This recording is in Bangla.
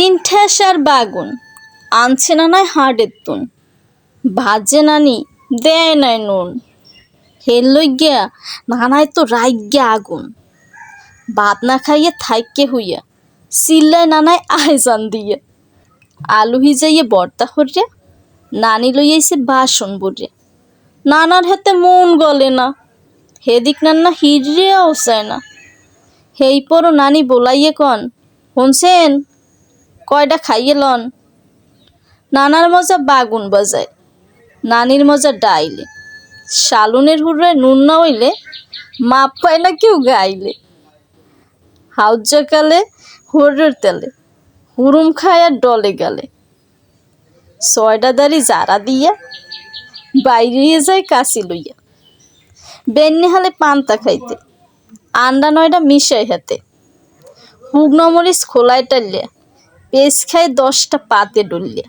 তিন ঠেস আর বাগুন, আনছে না নাই হাড়ের তুন। ভাজে নানি, দেয় নাই নুন। হেল গিয়া নানায় তো রাইগিয়া আগুন। ভাত না খাইয়ে থাইকে হইয়া, চিল্লায় নানায় আয়জান দিয়ে। আলু হিজাইয়ে বর্তা হরিয়া নানি লইয়াইছে বাসন বরিয়া নানার হাতে মন গলে না, হেদিক নান্না হিরিয়াও চায় না। হেই পরও নানি বলাইয়ে কন শুনছেন কয়টা খাইয়ে লন? নানার মজা বাগুন বাজায়, নানির মজা ডাইলে। শালুনের হুড়ায় নুন না হইলে মাপ পায় না কেউ গাইলে। হাউজাকালে হুড়ের তেলে, হুরুম খায় আর ডলে গেলে। ছয়টা দাড়ি জারা দিয়া বাইরে যায় কাশি লইয়া। বেন্নি হালে পান্তা খাইতে, আন্ডা নয়টা মিশাই হাতে। হুগনো মরিচ খোলায় টালিয়া পেস খায় দশটা পাতে ডলিয়া